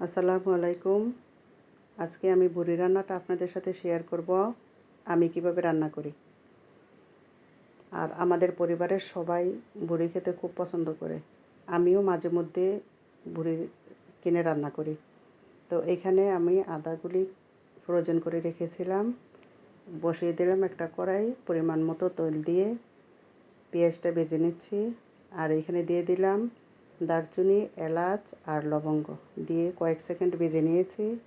আসসালামু আলাইকুম। আজকে আমি বুড়ি রান্নাটা আপনাদের সাথে শেয়ার করব, আমি কীভাবে রান্না করি। আর আমাদের পরিবারের সবাই বুড়ি খেতে খুব পছন্দ করে। আমিও মাঝে মধ্যে বুড়ি কিনে রান্না করি। তো এখানে আমি আদাগুলি ফ্রোজেন করে রেখেছিলাম। বসিয়ে দিলাম একটা কড়াই, পরিমাণ মতো তেল দিয়ে পেঁয়াজটা বেজে নিচ্ছি। আর এখানে দিয়ে দিলাম দারচিনি, এলাচ আর লবঙ্গ দিয়ে কয়েক সেকেন্ড ভেজে নিয়েছি।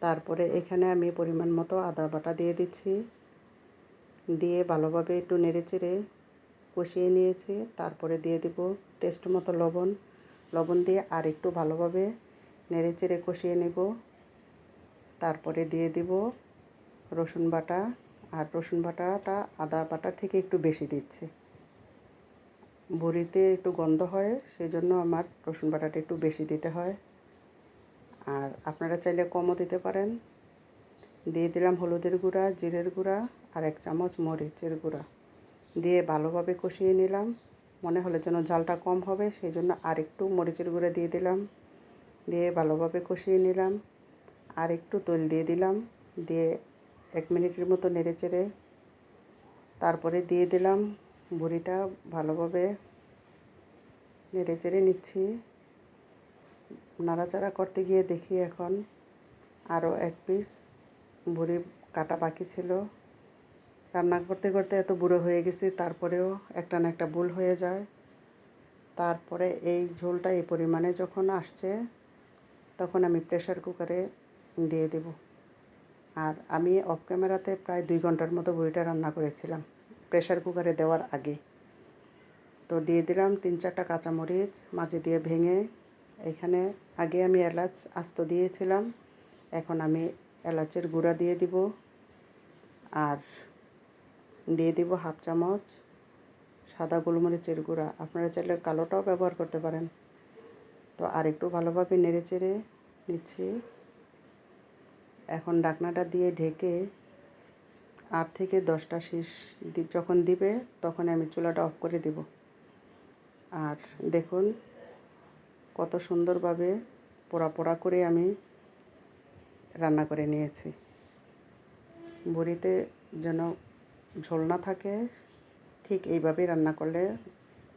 তারপরে এখানে আমি পরিমাণ মতো আদা বাটা দিয়ে দিচ্ছি। দিয়ে ভালোভাবে একটু নেড়ে চেড়ে কষিয়ে নিয়েছি। তারপরে দিয়ে দেব টেস্ট মতো লবণ। লবণ দিয়ে আর একটু ভালোভাবে নেড়ে চেড়ে কষিয়ে নেব। তারপরে দিয়ে দিব রসুন বাটা। আর রসুন বাটাটা আদা বাটার থেকে একটু বেশি দিচ্ছি। বড়িতে একটু গন্ধ হয় সেই জন্য আমার রসুন বাটাটা একটু বেশি দিতে হয়। আর আপনারা চাইলে কমও দিতে পারেন। দিয়ে দিলাম হলুদের গুঁড়া, জিরের গুঁড়া আর এক চামচ মরিচের গুঁড়া। দিয়ে ভালোভাবে কষিয়ে নিলাম। মনে হলে যেন জালটা কম হবে সেই জন্য আর একটু মরিচের গুঁড়া দিয়ে দিলাম। দিয়ে ভালোভাবে কষিয়ে নিলাম। আর একটু তেল দিয়ে দিলাম। দিয়ে এক মিনিটের মতো নেড়ে চেড়ে তারপরে দিয়ে দিলাম বড়িটা ভালোভাবে নেড়ে চেড়ে নিচ্ছি। নাড়াচাড়া করতে গিয়ে দেখি এখন আরও এক পিস বড়ি কাটা বাকি ছিল। রান্না করতে করতে এত বুড়ো হয়ে গেছি, তারপরেও একটা না একটা ভুল হয়ে যায়। তারপরে এই ঝোলটা এই পরিমাণে যখন আসছে, তখন আমি প্রেশার কুকারে দিয়ে দেব। আর আমি অফ ক্যামেরাতে প্রায় দুই ঘণ্টার মতো বড়িটা রান্না করেছিলাম। প্রেশার কুকারে দেওয়ার আগে। তো দিয়ে দিলাম তিন চারটা কাঁচামরিচ, মাঝে দিয়ে ভেঙে এখানে আগে আমি এলাচ আস্ত দিয়েছিলাম, এখন আমি এলাচের গুঁড়া দিয়ে দিব আর দিয়ে দিব হাফ চামচ সাদা গোলমরিচের গুঁড়া। আপনারা চাইলে কালোটাও ব্যবহার করতে পারেন। তো আর একটু ভালোভাবে নেড়ে চেড়ে নিচ্ছি। এখন ডাকনাটা দিয়ে ঢেকে আট থেকে দশটা শীষ যখন দিবে, তখন আমি চুলাটা অফ করে দিব। আর দেখুন, কত সুন্দরভাবে পোড়া পোড়া করে আমি রান্না করে নিয়েছি। বড়িতে যেন ঝোল না থাকে, ঠিক এইভাবেই রান্না করলে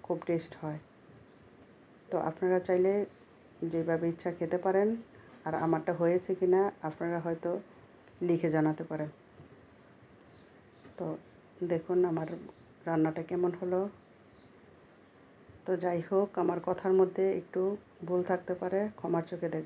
খুব টেস্ট হয়। তো আপনারা চাইলে যেভাবে ইচ্ছা খেতে পারেন, আর আমারটা হয়েছে কি না আপনারা হয়তো লিখে জানাতে পারেন। তো দেখুন আমার রান্নাটা কেমন হলো। তো যাই হোক, আমার কথার মধ্যে একটু ভুল থাকতে পারে, ক্ষমার চোখে দেখ